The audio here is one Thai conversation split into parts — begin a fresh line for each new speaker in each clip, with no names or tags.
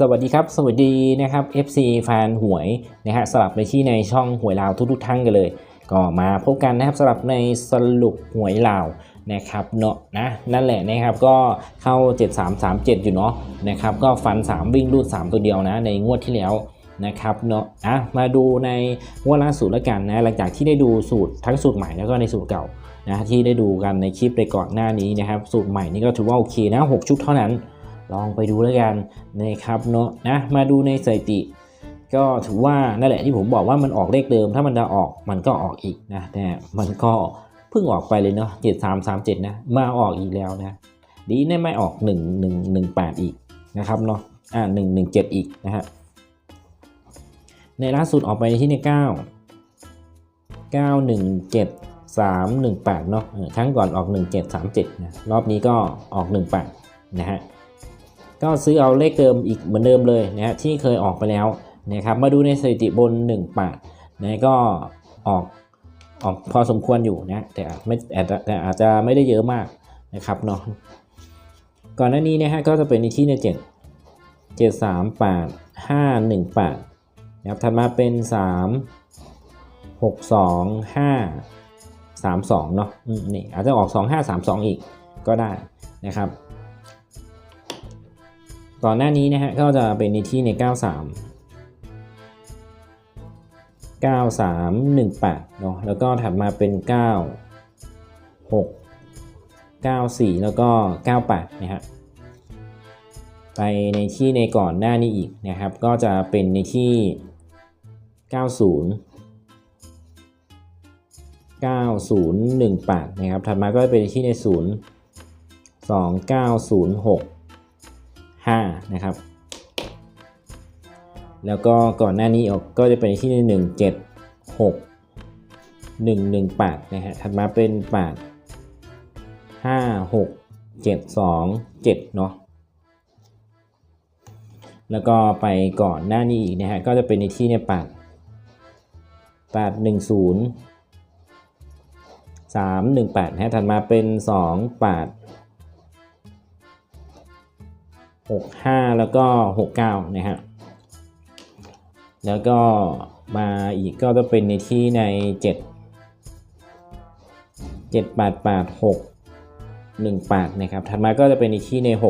สวัสดีครับ สวัสดีนะครับ FC แฟนหวยนะฮะสลับไปที่ในช่องหวยลาวทุกๆท่านกันเลย ก็มาพบกันนะครับสลับในสรุปหวยลาว นะครับเนาะนะนั่นแหละนะครับก็เข้า 7337 อยู่เนาะนะครับก็ฟัน 3 วิ่งรูด 3 ตัวเดียวนะในงวดที่แล้วนะครับเนาะอะมาดูในงวดล่าสุดแล้วกันนะหลังจากที่ได้ดูสูตรทั้งสูตรใหม่แล้วก็ในสูตรเก่านะที่ได้ดูกันในคลิปในก่อนหน้านี้นะครับสูตรใหม่นี่ก็ถือว่าโอเคนะ 6 ชุดเท่านั้น ลองไปดูแล้วกันนะครับเนาะนะมาดูในสถิติก็ถือว่านั่นแหละที่ผมบอกว่ามันออกเลขเดิม ถ้ามันจะออกมันก็ออกอีกนะแต่มันก็ พิ่งออกไปเลยเนาะเจ็ดสามสามเจ็ดนะมาออกอีกแล้วนะดีเนี่ยไม่ออกหนึ่งหนึ่งหนึ่งแปดอีกนะครับเนาะอ่าหนึ่งหนึ่งเจ็ดอีกนะฮะในล่าสุดออกไปที่ในเก้าเก้าหนึ่งเจ็ดสามหนึ่งแปดเนาะครั้งก่อนออกหนึ่งเจ็ดสามเจ็ดนะรอบนี้ก็ออกหนึ่งแปดนะฮะก็ซื้อเอาเลขเดิมอีกเหมือนเดิมเลยนะฮะที่เคยออกไปแล้วนะครับมาดูในสถิติบน1ปาทนะก็ออก ออกพอสมควรอยู่นะแต่ไม่แต่อาจจะไม่ได้เยอะมากนะครับเนาะก่อนหน้านี้นะฮะก็จะเป็นในที่ในเจ็ดเจ็ดสามแปาทห้าหนึ่งแปาทนะครับถัดมาเป็นสามหกสองห้าสามสองเนาะนี่อาจจะออกสองห้าสามสองอีกก็ได้นะครับก่อนหน้านี้นะฮะก็จะเป็นในที่ใน 93 9318เนาะแล้วก็ถัดมาเป็น 9 6 94 แล้วก็ 98 นะฮะไปในที่ในก่อนหน้านี้อีกนะครับ ก็จะเป็นในที่ 90 9018 นะครับ ถัดมาก็จะเป็นในที่ใน 0 2906 5 นะครับ แล้วก็ก่อนหน้านี้ออกก็จะเป็นที่ 1 7 6 1 1 8 นะฮะ ถัดมาเป็น 8 5 6 7 2 7 เนาะ แล้วก็ไปก่อนหน้านี้อีกนะฮะ ก็จะเป็นในที่เนี่ย8 8 1 0 3 1 8นะฮะถัดมาเป็น 2 8 65 แล้วก็ 69 นะฮะ แล้วก็มาอีกก็จะเป็นในที่ใน 7 7 8 8 6 1 8นะครับ ถัดมาก็จะเป็นในที่ใน 6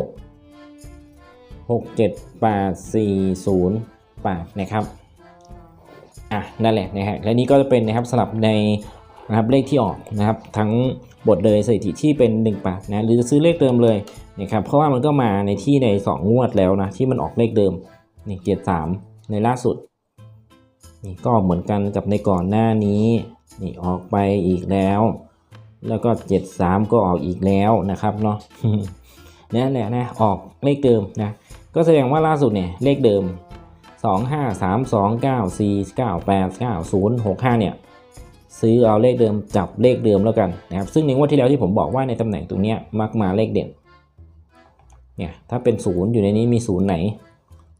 6 7 8 4 0 8นะครับ อะ นั่นแหละนะฮะ และนี่ก็จะเป็นนะครับสลับในนะครับเลขที่ออกนะครับ ทั้งบทเลยสถิติที่เป็น1ปากนะหรือจะซื้อเลขเดิมเลยนะครับเพราะว่ามันก็มาในที่ใน 2 งวดแล้วนะที่มันออกเลขเดิมนี่เกียรสามในล่าสุด นี่ก็เหมือนกันกับในก่อนหน้านี้นี่ออกไปอีกแล้ว แล้วก็ 73 ก็ออกอีกแล้วนะครับเนาะนั่นแหละนะออกเลขเดิมนะก็แสดงว่าล่าสุดเนี่ยเลขเดิม 2 5 3 2 9 4 9 8 9 0 6 5 เนี่ยซื้อเอาเลขเดิมจับเลขเดิมแล้วกันนะครับซึ่งในงวดที่แล้วที่ผมบอกว่าในตำแหน่งตรงนี้มักมาเลขเด่นเนี่ยถ้าเป็นศูนย์อยู่ในนี้มีศูนย์ไหน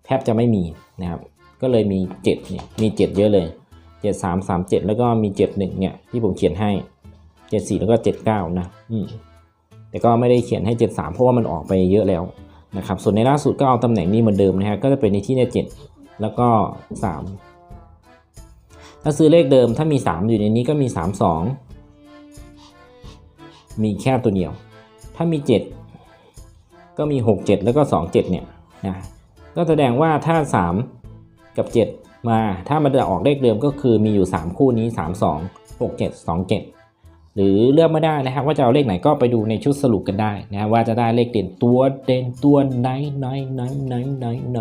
แทบจะไม่มีนะครับ ก็เลยมี7เนี่ยมี 7 เยอะเลย 7 3 3 7 แล้วก็มี 7 1 เนี่ยที่ผมเขียนให้ 7 4 แล้วก็ 7 9 นะอืมแต่ก็ไม่ได้เขียนให้ 7 3 เพราะว่ามันออกไปเยอะแล้วนะครับส่วนในล่าสุดก็เอาตำแหน่งนี้เหมือนเดิมนะฮะก็จะเป็นในที่ใน7แล้วก็ 3 ถ้าซื้อเลขเดิมถ้ามี 3 อยู่ในนี้ก็มี 3 2 มีแค่ตัวเดียว ถ้ามี 7 ก็มี 6 7 แล้วก็ 2 7 เนี่ยนะก็แสดงว่าถ้า 3 กับ 7 มา ถ้ามันจะออกเลขเดิมก็คือมีอยู่ 3 คู่นี้ 3 2 6 7 2 7 หรือเลือกไม่ได้นะครับ ว่าจะเอาเลขไหนก็ไปดูในชุดสรุปกันได้นะว่าจะได้เลขเด่นตัวเด่นตัวไหนไหนไหนไหนไหนไหน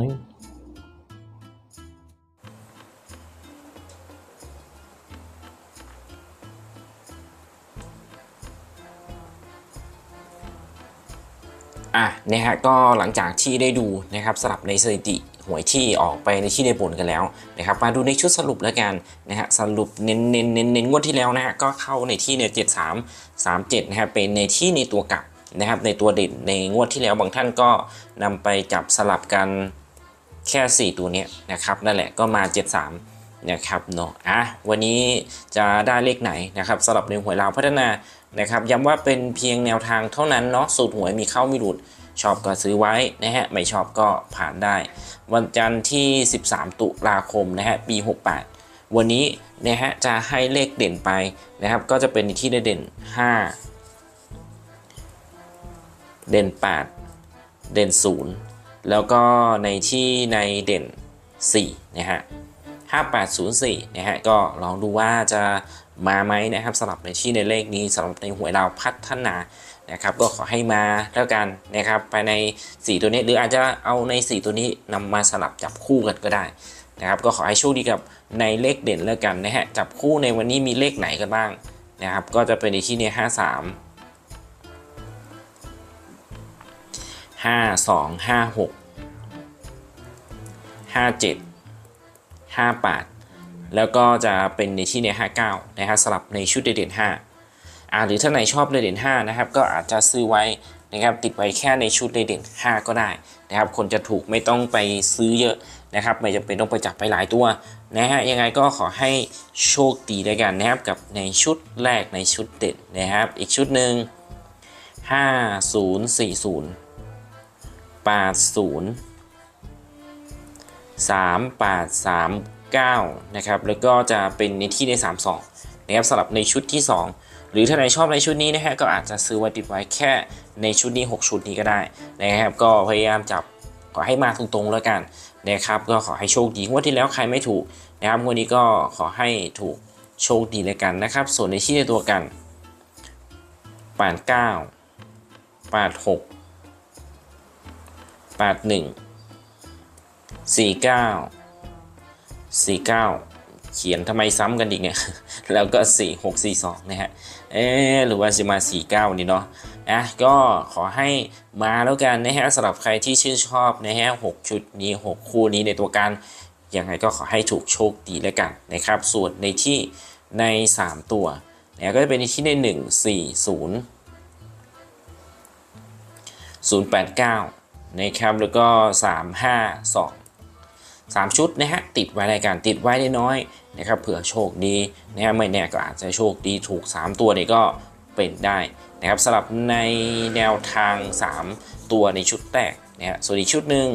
อะนะฮะก็หลังจากที่ได้ดูนะครับสลับในสถิติ หวยที่ออกไปในที่ได้บนกันแล้วนะครับมาดูในชุดสรุปแล้วกันนะฮะสรุปเน้นเน้นเน้นเน้นงวดที่แล้วนะฮะก็เข้าในที่เนี่ยเจ็ดสามสามเจ็ดนะครับเป็นในที่ในตัวกลับนะครับในตัวเด่นในงวดที่แล้วบางท่านก็นำไปจับสลับกันแค่ 4 ตัวนี้นะครับนั่นแหละก็มา 73 นะครับเนาะอะวันนี้จะได้เลขไหนนะครับสำหรับในหวยเราพัฒนานะครับย้ำว่าเป็นเพียงแนวทางเท่านั้นเนาะสูตรหวยมีเข้ามีหลุด ชอบก็ซื้อไว้นะฮะไม่ชอบก็ผ่านได้ วันจันทร์ที่ 13 ตุลาคมนะฮะปี 68 วันนี้นะฮะจะให้เลขเด่นไปนะครับ ก็จะเป็นที่ได้เด่น 5 เด่น 8 เด่น 0 แล้วก็ในที่ในเด่น 4 นะฮะ 5804 นะฮะ ก็ลองดูว่าจะมาไหมนะครับสำหรับในที่ในเลขนี้สำหรับในหวยดาวพัฒนา นะครับก็ขอให้มาแล้วกันนะครับภายใน 4 ตัวนี้หรืออาจจะเอาใน 4 ตัวนี้นำมาสลับจับคู่กันก็ได้นะครับก็ขอให้โชคดีกับในเลขเด่นแล้วกันนะฮะจับคู่ในวันนี้มีเลขไหนกันบ้างนะครับก็จะเป็นในที่นี้53ห้าสองห้าหกห้าเจ็ดห้าแปดแล้วก็จะเป็นในที่ในห้าเก้านะครับสลับในชุดเด่นห้า อ่าหรือถ้าไหนชอบเด่นห้านะครับก็อาจจะซื้อไว้นะครับติดไว้แค่ในชุดเด่นห้าก็ได้นะครับคนจะถูกไม่ต้องไปซื้อเยอะนะครับไม่จำเป็นต้องไปจับไปหลายตัวนะฮะยังไงก็ขอให้โชคดีด้วยกันนะครับกับในชุดแรกในชุดเด่นนะครับ อีกชุดหนึ่ง5040 80 3839นะครับแล้วก็จะเป็นในที่ใน 32นะครับสำหรับในชุดที่ 2 หรือถ้าใครชอบในชุดนี้นะฮะก็อาจจะซื้อไว้ติดไว้แค่ในชุดนี้ 6 ชุดนี้ก็ได้นะครับ ก็พยายามจับขอให้มาตรงๆแล้วกันนะครับ ก็ขอให้โชคดีงวดที่แล้วใครไม่ถูกนะครับงวดนี้ก็ขอให้ถูกโชคดีแล้วกันนะครับ ส่วนในที่ในตัวกัน89 86 81 49 49เเขียนทำไมซ้ำกันอีกเนี่ย แล้วก็ 4 6 4 2 นะฮะ เอ๊หรือว่าจะมา 49 นี่เนาะอะก็ขอให้มาแล้วกันนะฮะสำหรับใครที่ชื่นชอบนะฮะ6ชุดนี้ 6 คู่นี้ในตัวการยังไงก็ขอให้ถูกโชคดีแล้วกันนะครับ ส่วนในที่ใน 3 ตัวนะก็จะเป็นในที่ใน 1 4 0 089 นะครับ แล้วก็ 352 3 ชุดนะฮะติดไว้รายการติดไว้ได้น้อยนะครับเผื่อโชคดีนะฮะไม่แน่ก็อาจจะโชคดีถูก 3 ตัวนี่ก็เป็นได้นะครับสำหรับในแนวทาง 3 ตัวในชุดแรกนะฮะส่วนอีกชุดหนึ่ง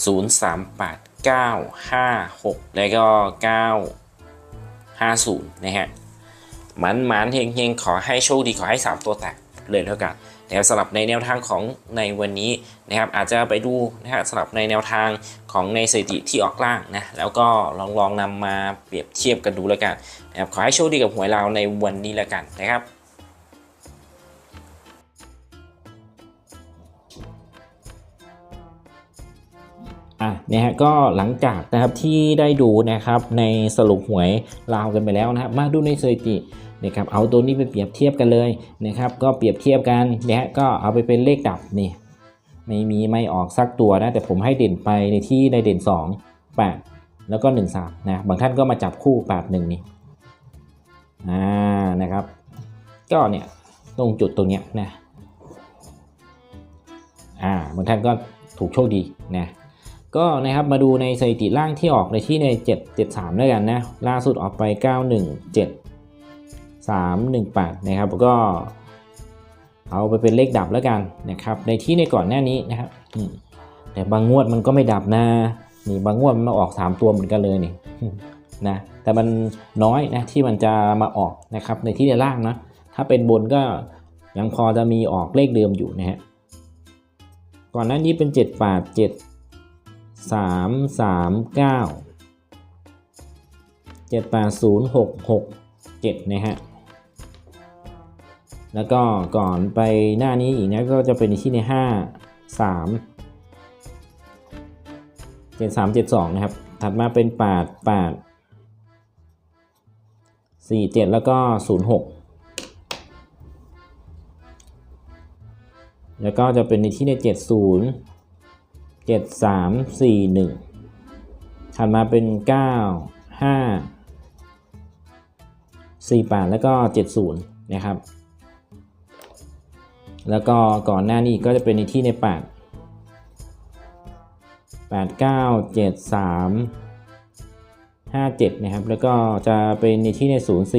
038 956 แล้วก็ 950 นะฮะมันมันเฮงเฮงขอให้โชคดีขอให้ 3 ตัวแตกเลยแล้วกัน นะครับสำหรับในแนวทางของในวันนี้นะครับอาจจะไปดูนะฮะสำหรับในแนวทางของในสถิติที่ออกล่างนะแล้วก็ลองลองนำมาเปรียบเทียบกันดูแล้วกันนะครับขอให้โชคดีกับหวยเราในวันนี้แล้วกันนะครับ
อะนี่ยฮะก็หลังจากนะครับที่ได้ดูนะครับในสรุปหวยลาวกันไปแล้วนะครับมาดูในสถิติ นะครับเอาตัวนี้ไปเปรียบเทียบกันเลยนะครับก็เปรียบเทียบกันเนี่ยฮะก็เอาไปเป็นเลขดับนี่ไม่มีไม่ออกสักตัวนะแต่ผมให้เด่นไปในที่ในเด่น 2 8 แล้วก็ 1 3นะบางท่านก็มาจับคู่ 8 1 นี่อ่านะครับ ก็เนี่ยตรงจุดตรงเนี้ยนะอ่าบางท่านก็ถูกโชคดีนะก็นะครับมาดูในสถิติล่างที่ออกในที่ใน 7 7 3ด้วยกันนะล่าสุดออกไป 9 1 7 3 1 8 นะครับก็เอาไปเป็นเลขดับแล้วกันนะครับ ในที่ในก่อนหน้านี้นะครับแต่บางงวดมันก็ไม่ดับนะนี่บางงวดมันมาออก 3 ตัวเหมือนกันเลยนี่นะแต่มันน้อยนะที่มันจะมาออกนะครับ ในที่ในล่างนะถ้าเป็นบนก็ยังพอจะมีออกเลขเดิมอยู่นะฮะก่อนหน้านี้เป็น 7 8 7สามสามเก้าเจ็ดแปดศูนย์หกหกเจ็ดนะฮะ แล้วก็ก่อนไปหน้านี้อีกนะก็จะเป็นที่ในห้าสามเจ็ดสามเจ็ดสองนะครับ ถัดมาเป็นแปดแปดสี่เจ็ดแล้วก็ศูนย์หกแล้วก็จะเป็นในที่ในเจ็ดศูนย์เจ็ดสามสี่หนึ่งถัดมาเป็นเก้าห้าสี่แปดแล้วก็เจ็ดศูนย์นะครับ แล้วก็ก่อนหน้านี้ก็จะเป็นในที่ใน 8 8 9 7 3 5 7 นะครับ แล้วก็จะเป็นในที่ใน 0 4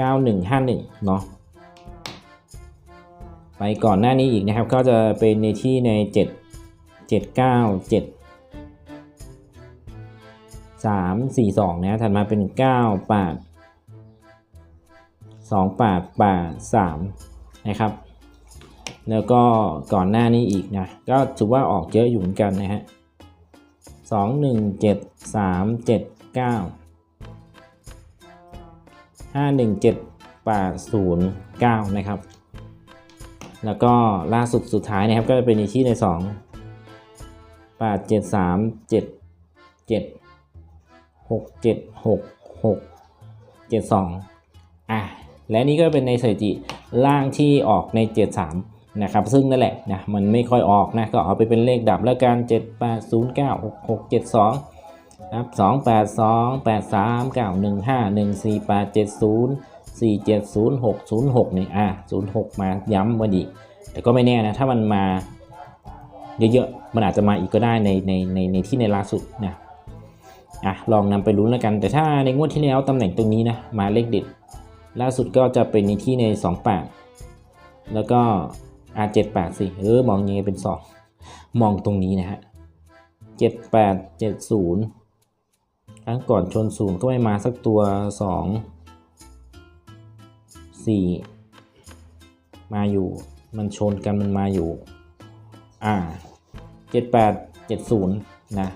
9 1 5 1 เนาะไปก่อนหน้านี้อีกนะครับ ก็จะเป็นในที่ใน 7 7 9 7 3 4 2 นะถัดมาเป็น 9 8 2 8 8 3นะครับ แล้วก็ก่อนหน้านี้อีกนะก็ถือว่าออกเยอะอยู่เหมือนกันนะฮะสองหนึ่งเจ็ดสามเจ็ดเก้าห้าหนึ่งเจ็ดแปดศูนย์เก้านะครับ แล้วก็ล่าสุดสุดท้ายนะครับก็จะเป็นในที่ในสองแปดเจ็ดสามเจ็ดเจ็ดหกเจ็ดหกหกเจ็ดสองอะ และนี่ก็เป็นในสถิติล่างที่ออกใน 73 นะครับซึ่งนั่นแหละนะมันไม่ค่อยออกนะก็เอาไปเป็นเลขดับแล้วกัน7 8 0 9 6 6 7 2นะครับ2 8 2 8 3 9 1 5 1 4 8 7 0 4 7 0 6 0 6นี่อะ06 มาย้ำมาดี แต่ก็ไม่แน่นะถ้ามันมาเยอะๆ มันอาจจะมาอีกก็ได้ในในในในที่ในล่าสุดนะอะลองนำไปลุ้นแล้วกัน แต่ถ้าในงวดที่แล้วตำแหน่งตรงนี้นะมาเลขเด็ด ล่าสุดก็จะเป็นในที่ใน 28 แล้วก็ R78 สิเออมองยังไงเป็น 2 มองตรงนี้นะฮะ 78 70ครั้งก่อนชนศูนย์ก็ไม่มาสักตัว 2 4 มาอยู่ มันชนกันมันมาอยู่ อ่า 78 70 นะ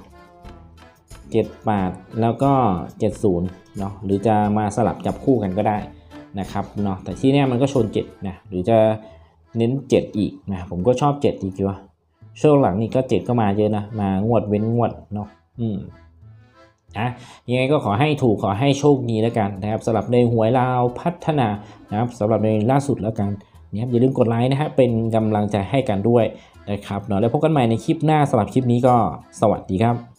78 แล้วก็ 70 เนาะหรือจะมาสลับจับคู่กันก็ได้ นะครับเนาะแต่ที่เนี้ยมันก็ชน7นะหรือจะเน้น 7 อีกนะผมก็ชอบ 7 อีกว่าช่วงหลังนี้ก็ 7 ก็มาเยอะนะมางวดเว้นงวดเนาะอืมอะยังไงก็ขอให้ถูกขอให้โชคดีแล้วกันนะครับสำหรับในหวยลาวพัฒนานะครับสำหรับในล่าสุดแล้วกันนะครับอย่าลืมกดไลค์นะฮะเป็นกำลังใจให้กันด้วยนะครับเนาะแล้วพบกันใหม่ในคลิปหน้าสำหรับคลิปนี้ก็สวัสดีครับ